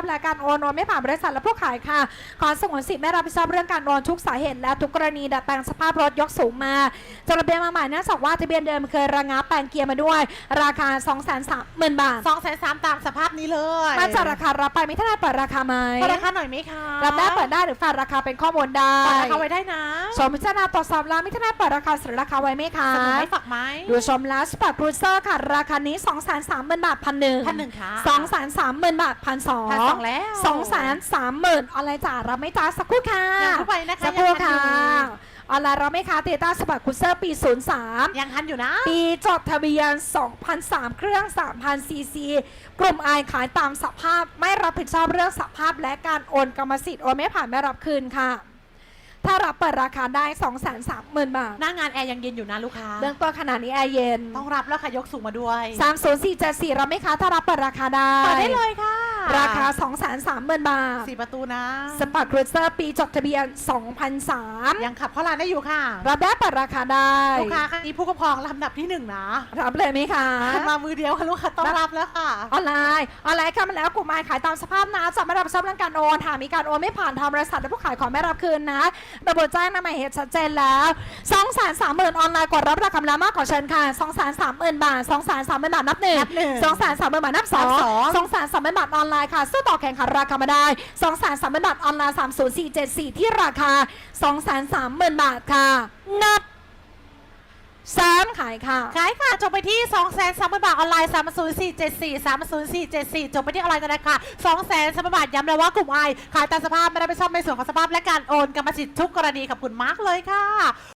พและการโอนโอนไม่ผ่านบริษัทและผู้ขายค่ะ ขอสงวนสิทธิ์ไม่รับผิดชอบเรื่องการโอนทุกสาเหตุและทุกกรณีดัดแปลงสภาพรถยกสูงมาจดทะเบียนมาใหม่เนื่องจากว่าทะเบียนเดิมเคยระงับแปลงเกียร์มาด้วย ราคา 2 3 0 0 0 0 บาท สองแสนสามตามสภาพนี้เลยมาจากราคารับไปไม่ท่านได้เปิดราคาไหมเปิดราคาหน่อยไหมคะรับได้เปิดได้หรือฝากราคาเป็นข้อมูลได้เปิดราคาไว้ได้นะชมพิจารณาตรวจสอบแล้วไม่ท่านได้เปิดราคาเสนอราคาไว้ไหมคะเสนอไหมฝากไหม ดูชมแล้วสปอร์ตครูเซอร์ค่ะ ราคานี้ 2 3 0 0 0 0 บาทพันหนึ่งพันหนึ่งค่ะ สองแสนสามหมื่นบาทพันสองพันสองแล้วสองแสนสามหมื่นออนไลน์จ่ารับไหม่จ่าสักครู่ค่ะยังเข้าไปนะคะสักครู่ยังทัค่ะนอยู่ออนไลน์รับไหม่คะเตต้าสปอร์ตครูเซอร์ปี 03 ยังทันอยู่นะ ปีจดทะเบียน 2003 เครื่อง 3,000 ซีซี กลุ่มไอขายตามสภาพ ไม่รับผิดชอบเรื่องสภาพและการโอนกรรมสิทธิ์ โอนไม่ผ่านไม่รับคืนค่ะ ถ้ารับเปิดราคาได้ 230,000 บาท หน้างานแอร์ยังเย็นอยู่นะลูกค้าเบื้องต้นขนาดนี้แอร์เย็น ต้องรับแล้วค่ะยกสูงมาด้วย 30474รับไหมคะ ถ้ารับเปิดราคาได้เปิดได้เลยค่ะ ราคา 230,000 บาทสี่ประตูนะสปอร์ตครูเซอร์ปีจดทะเบียน 2003 ยังขับเข้าร้านได้อยู่ค่ะรับได้เปิดราคาได้ลูกค้าครั้งนี้ผู้ปกครองลำดับที่หนึ่งนะรับเลยไหมคะมามือเดียวค่ะลูกค้าต้องรับแล้วค่ะออนไลน์ออนไลน์เข้ามาแล้วกลุ่มไอขายตามสภาพนะจะไม่รับผิดชอบเรื่องการโอนหากมีการโอนไม่ผ่านทางบริษัทและผู้ขายของไม่รับคืนนะระบบแจ้งนำหมายเหตุชัดเจนแล้ว2 3 0 0 0 0ออนไลน์กดรับราคาแล้วมากขอเชิญค่ะ2 3 3 0 0 0บาท2 3 3 0 0 0บาทนับหนึ่งนับหนึ่ง2 3 3 0 0 0บาทนับสองนับสองสองแสนสามหมื่นบาทออนไลน์ค่ะสู้ต่อแข่งขันราคามาได้2องแสนสามหมื่นบาทออนไลน์3 0 4 7 4ที่ราคา2องแสนสามหมื่นบาทค่ะ นับสามขายค่ะ ขายค่ะจบไปที่ 2 3 0 0 0 0บาทออนไลน์3 0 4 7 4 3 0 4 7 4จบไปที่ออนไลน์กันเลยค่ะ2 3 0 0 0บาทย้ำเลยว่ากลุ่มไอขายตามสภาพไม่ได้ไปชอบในส่วนของสภาพและการโอนกรรมสิทธิ์ทุกกรณีขอบคุณมากเลยค่ะ